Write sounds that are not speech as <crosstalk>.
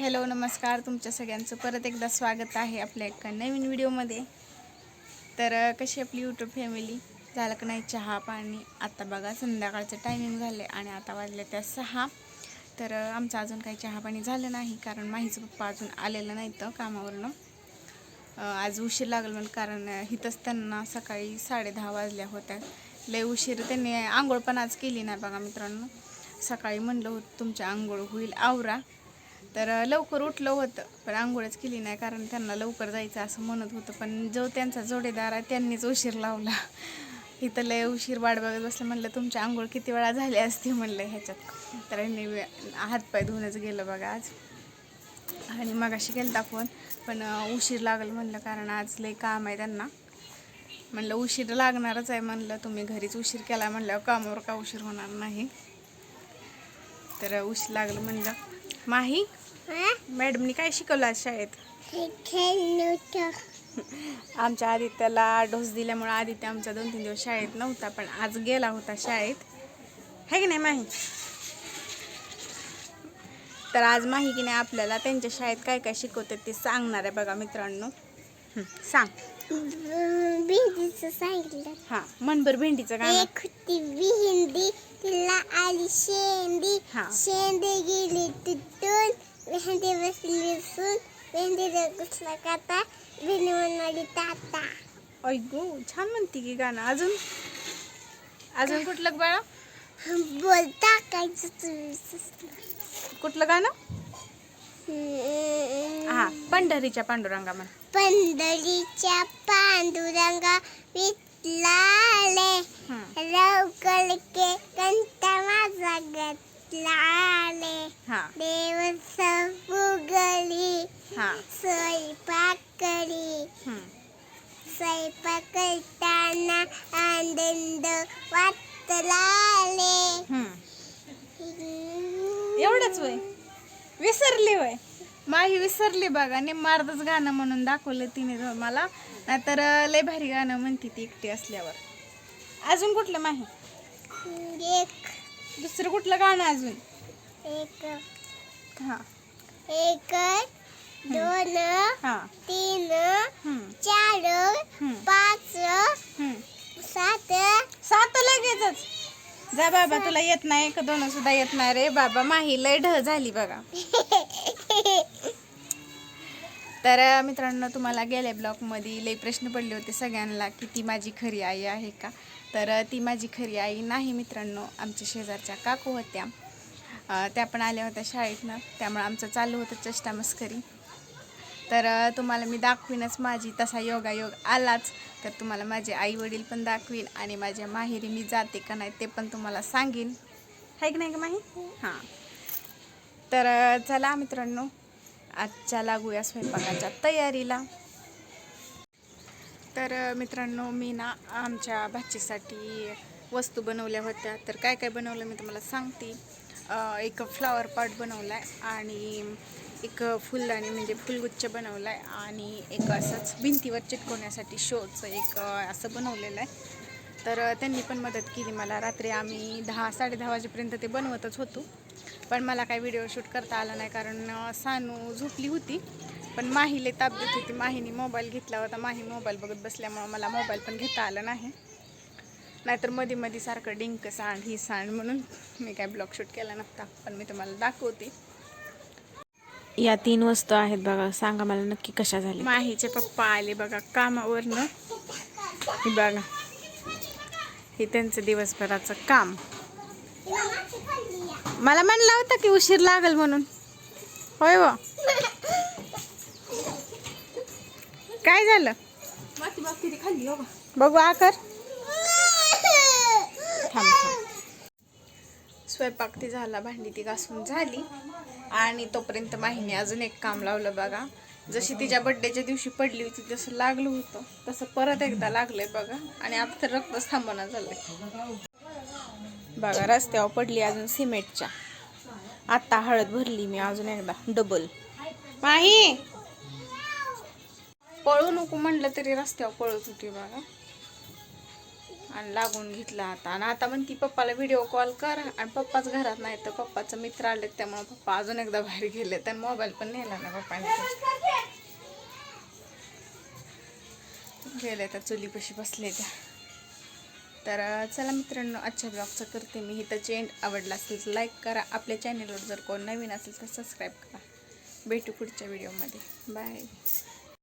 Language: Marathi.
हॅलो नमस्कार. तुमच्या सगळ्यांचं परत एकदा स्वागत आहे आपल्या एका नवीन व्हिडिओमध्ये. तर कशी आपली यूट्यूब फॅमिली झालं का नाही चहा पाणी? आता बघा संध्याकाळचं टायमिंग झालं आहे आणि आता वाजले त्या सहा. तर आमचं अजून काही चहा पाणी झालं नाही कारण माहीचं पप्पा अजून आलेलं नाही तर कामावरनं आज उशीर लागला म्हणून कारण इथंच त्यांना सकाळी साडेदहा वाजल्या होत्या. लय उशीर त्यांनी आंघोळ पण आज केली नाही बघा मित्रांनो. सकाळी म्हणलं होतं तुमच्या आंघोळ होईल आवरा. तर लवकर उठलं होतं पण आंघोळच केली नाही कारण त्यांना लवकर जायचं असं म्हणत होतं. पण जो त्यांचा जोडेदार आहे त्यांनीच उशीर लावला. इथं लय उशीर वाट बघत बसलं. म्हणलं तुमची आंघोळ किती वेळा झाली असती? म्हणलं ह्याच्यात. तर यांनी हातपाय धुवूनच गेलं बघा आज. आणि मग अशी केलं फोन पण उशीर लागलं म्हणलं कारण आज लय काम आहे त्यांना. म्हणलं उशीर लागणारच आहे. म्हणलं तुम्ही घरीच उशीर केला. म्हणल्यावर कामावर का उशीर होणार नाही? तर उशीर लागलं म्हणलं. माही मॅडमनी काय शिकवलं आज शाळेत? आमच्या आदित्याला डोस दिल्यामुळे आदित्य आमचा दोन तीन दिवस शाळेत नव्हता पण आज गेला होता शाळेत. है की नाही माही? तर आज माही की नाही आपल्याला त्यांच्या शाळेत काय काय शिकवतात ते सांगणार आहे बघा मित्रांनो. सांग. भेंडीचं सांगितलं. हां मनभर भेंडीचं गाणं एक होती भेंडी तिला आली शेंडी. हा. शेंडी गेली बसली भेंडीला घुसला काटा भेंडी म्हणाली ताता ऐ गो छान म्हणते की गाणं अजून अजून कुठलं बाळा बोल टाकायचं तुम्ही सुचलं. कुठलं गाणं हम्म. हा पंढरीच्या पांडुरंगा म्हण पंढरीच्या पांडुरंगा विटलाले हं. लवकर के कंटा माझा गतलाले हा. देव फुगली हा. स्वयंपाक करी हं. स्वयंपाक करताना आनंद वाटलाले. एवढंच वय. विसरली वय. माही विसरली बघा. आणि मार्दच गाणं म्हणून दाखवलं तिने मला. नाहीतर लय भारी गाणं म्हणते ती एकटी असल्यावर. अजून कुठलं माही? एक दुसरं कुठलं गाणं अजून? एक हा. एक दोन हा. तीन. चार. पाच. सात. सात लगेचच. जा बाबा तुला येत नाही का? दोन सुद्धा येत नाही रे. बाबा माही लय ढ झाली बघा. <laughs> तर मित्रांनो तुम्हाला गेल्या ब्लॉगमध्ये लई प्रश्न पडले होते सगळ्यांना की ती माझी खरी आई आहे का? तर ती माझी खरी आई नाही मित्रांनो आमच्या शेजारच्या काकू होत्या. त्या पण आल्या होत्या शाळेतनं. त्यामुळे आमचं चालू होतं चष्टा मस्करी. तर तुम्हाला मी दाखवीनच माझी तसा योगायोग आलाच. तर तुम्हाला माझे आई वडील पण दाखवीन आणि माझ्या माहेरी मी जाते का नाही ते पण तुम्हाला सांगेन. आहे की नाही का माही? हां. तर चला मित्रांनो आजच्या लागूया स्वयंपाकाच्या तयारीला. तर मित्रांनो मी ना आमच्या भाचीसाठी वस्तू बनवल्या होत्या. तर काय काय बनवलं मी तुम्हाला सांगते. एक फ्लावर पॉट बनवला आहे आणि एक फुलदाणी म्हणजे फुलगुच्छ बनवला आहे आणि एक असंच भिंतीवर चिटकवण्यासाठी शोचं एक असं बनवलेलं आहे. तर त्यांनी पण मदत केली मला. रात्री आम्ही दहा साडे दहा वाजेपर्यंत ते बनवतच होतो. पण मला काही व्हिडिओ शूट करता आला नाही कारण सानू झोपली होती. पण माहीले ताप देत होती. माहीने मोबाईल घेतला होता. माही मोबाईल बघत बसल्यामुळं मला मोबाईल पण घेता आला नाही. नाहीतरमध्ये मध्ये सारखं डिंक सांड ही सांड म्हणून मी काय ब्लॉग शूट केला नव्हता. पण मी तुम्हाला दाखवते. या तीन वस्तू आहेत बघा. सांगा मला नक्की कशा झाल्या. माहीचे पप्पा आले बघा कामावरनं. बघा. हे त्यांचं दिवसभराचं काम. मला म्हणलं होतं की उशीर लागल म्हणून. होय व. काय झालं? बघू आकर थांब थांब. स्वयंपाक ती झाला भांडी ती घासून झाली. आणि तोपर्यंत माहीने अजून एक काम लावलं बघा. जशी तिच्या बड्डेच्या दिवशी पडली होती जसं लागलं होतं तसं परत एकदा लागलंय बघा. आणि आता तर रक्तच थांबना झालंय. बघा रस्त्यावर पडली अजून सिमेंटच्या. आत्ता हळद भरली मी अजून एकदा डबल माही! पळू नको म्हणलं तरी रस्त्यावर पळत होती बघा. आणि लागून घेतला आता. आणि आता म्हणती पप्पाला व्हिडिओ कॉल कर आणि पप्पाच घरात नाही तर पप्पाचं मित्र आले त्यामुळे पप्पा अजून एकदा बाहेर गेले तर मोबाईल पण नेला ना पप्पाने. गेले तर चुलीपाशी बसले त्या तर चला मित्रांनो आजच्या ब्लॉगचं करते मी. इथं चेंड आवडला असेल तर लाईक करा. आपल्या चॅनलवर जर कोण नवीन असेल तर सबस्क्राईब करा. भेटू पुढच्या व्हिडिओमध्ये बाय